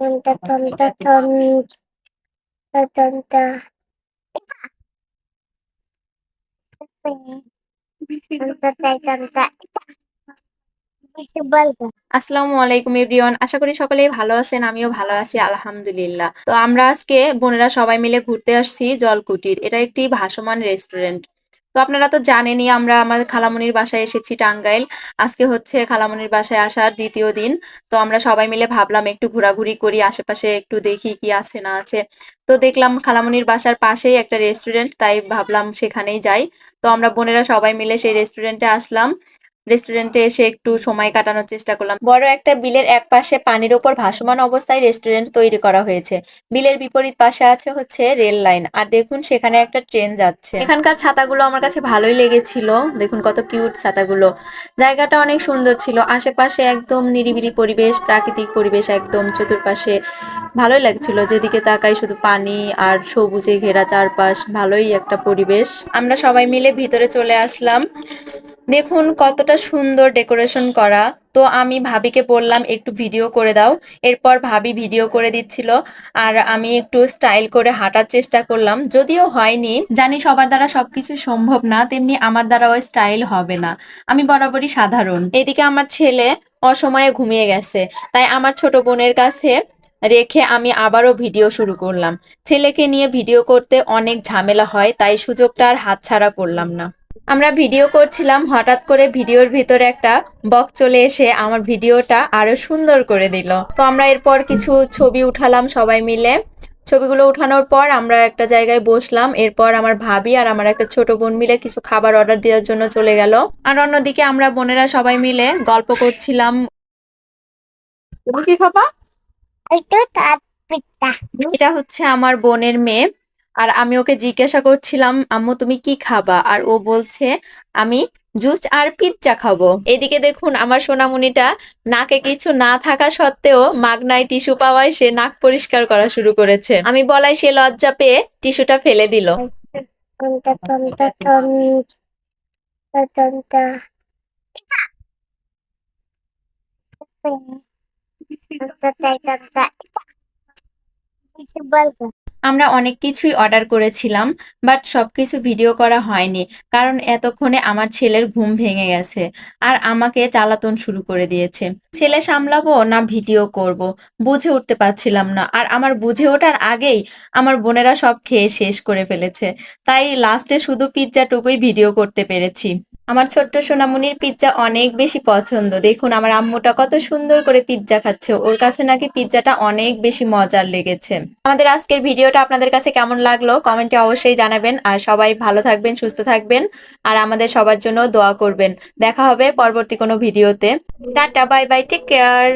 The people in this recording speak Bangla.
Tonta, tonta, tonta, tonta. আসসালামু আলাইকুম এভরিওয়ান আশা করি সকলেই ভালো আছেন আমিও ভালো আছি আলহামদুলিল্লাহ তো আমরা আজকে বোনেরা সবাই মিলে ঘুরতে আসছি জলকুটির এটা একটি ভাসমান রেস্টুরেন্ট তো আপনারা তো জানেনই আমরা আমার খালামনির বাসায় এসেছি টাঙ্গাইল। আজকে হচ্ছে খালামনির বাসায় আসার দ্বিতীয় দিন। তো আমরা সবাই মিলে ভাবলাম একটু ঘোরাঘুরি করি, আশেপাশে একটু দেখি কি আছে না আছে। তো দেখলাম খালামনির বাসার পাশেই একটা রেস্টুরেন্ট, তাই ভাবলাম সেখানেই যাই। তো আমরা বোনেরা সবাই মিলে সেই রেস্টুরেন্টে আসলাম। রেস্টুরেন্টে এসে একটু সময় কাটানোর চেষ্টা করলাম। বড় একটা বিলের এক পাশে পানির ওপর ভাসমান অবস্থায় রেস্টুরেন্ট তৈরি করা হয়েছে। বিলের বিপরীত পাশে আছে হচ্ছে রেল লাইন আর দেখুন, সেখানে একটা ট্রেন যাচ্ছে। এখানকার ছাতাগুলো আমার কাছে ভালোই লেগেছিল। দেখুন কত কিউট ছাতাগুলো। জায়গাটা অনেক সুন্দর ছিল। আশেপাশে একদম নিরিবিলি পরিবেশ, প্রাকৃতিক পরিবেশ একদম। চতুর্পাশে ভালোই লাগছিল। যেদিকে তাকাই শুধু পানি আর সবুজে ঘেরা চারপাশ। ভালোই একটা পরিবেশ। আমরা সবাই মিলে ভিতরে চলে আসলাম। দেখুন কতটা সুন্দর ডেকোরেশন করা। তো আমি ভাবিকে বললাম, একটু ভিডিও করে দাও। এরপর ভাবি ভিডিও করে দিচ্ছিল। আর আমি একটু স্টাইল করে হাঁটার চেষ্টা করলাম। যদিও হয়নি, জানি সবার দ্বারা সবকিছু সম্ভব না, তেমনি আমার দ্বারাও স্টাইল হবে না। আমি বরাবরই সাধারণ। এদিকে আমার ছেলে অসময়ে ঘুমিয়ে গেছে। তাই আমার ছোট বোনের কাছে রেখে আমি আবারও ভিডিও শুরু করলাম। ছেলেকে নিয়ে ভিডিও করতে অনেক ঝামেলা হয়, তাই সুযোগটা আর হাতছাড়া করলাম না। আমরা ভিডিও করছিলাম, হঠাৎ করে ভিডিওর ভিতরে একটা বক চলে এসে আমার ভিডিওটা আরও সুন্দর করে দিল। তো আমরা এরপর কিছু ছবি উঠালাম সবাই মিলে। ছবিগুলো উঠানোর পর আমরা একটা জায়গায় বসলাম। এরপর আমার ভাবি আর আমার একটা ছোট বোন মিলে কিছু খাবার অর্ডার দেওয়ার জন্য চলে গেল। আর অন্যদিকে আমরা বোনেরা সবাই মিলে গল্প করছিলাম। কি খাবা এটা হচ্ছে আমার বোনের মেয়ে। আর আমি ওকে জিজ্ঞাসা করছিলাম, আম্মু, তুমি কি খাবা? আর ও বলছে, আমি জুস আর পিৎজা খাব। এদিকে দেখুন, আমার সোনামণিটা নাকে কিছু না থাকা সত্ত্বেও মাগনায় টিস্যু পাওয়ায় সে নাক পরিষ্কার করা শুরু করেছে। আমি বলাই সে লজ্জা পেয়ে টিস্যুটা ফেলে দিল. বলব আমরা অনেক কিছুই অর্ডার করেছিলাম বাট সব কিছু ভিডিও করা হয়নি, কারণ এতক্ষণে আমার ছেলের ঘুম ভেঙে গেছে, আর আমাকে চালাতন শুরু করে দিয়েছে। ছেলে সামলাবো না ভিডিও করব, বুঝে উঠতে পারছিলাম না, আর আমার বুঝে ওঠার আগেই আমার বোনেরা সব খেয়ে শেষ করে ফেলেছে, তাই লাস্টে শুধু পিৎজাটুকুই ভিডিও করতে পেরেছি। আমার ছোট্ট সোনামুনির পিৎজা অনেক বেশি পছন্দ। দেখুন, আমার আম্মুটা কত সুন্দর করে পিৎজা খাচ্ছে। ওর কাছে নাকি পিৎজাটা অনেক বেশি মজার লেগেছে। আমাদের আজকের ভিডিওটা আপনাদের কাছে কেমন লাগল কমেন্টে অবশ্যই জানাবেন। আর সবাই ভালো থাকবেন, সুস্থ থাকবেন। আর আমাদের সবার জন্য দোয়া করবেন। দেখা হবে পরবর্তী কোনো ভিডিওতে। Tata, bye bye, take care.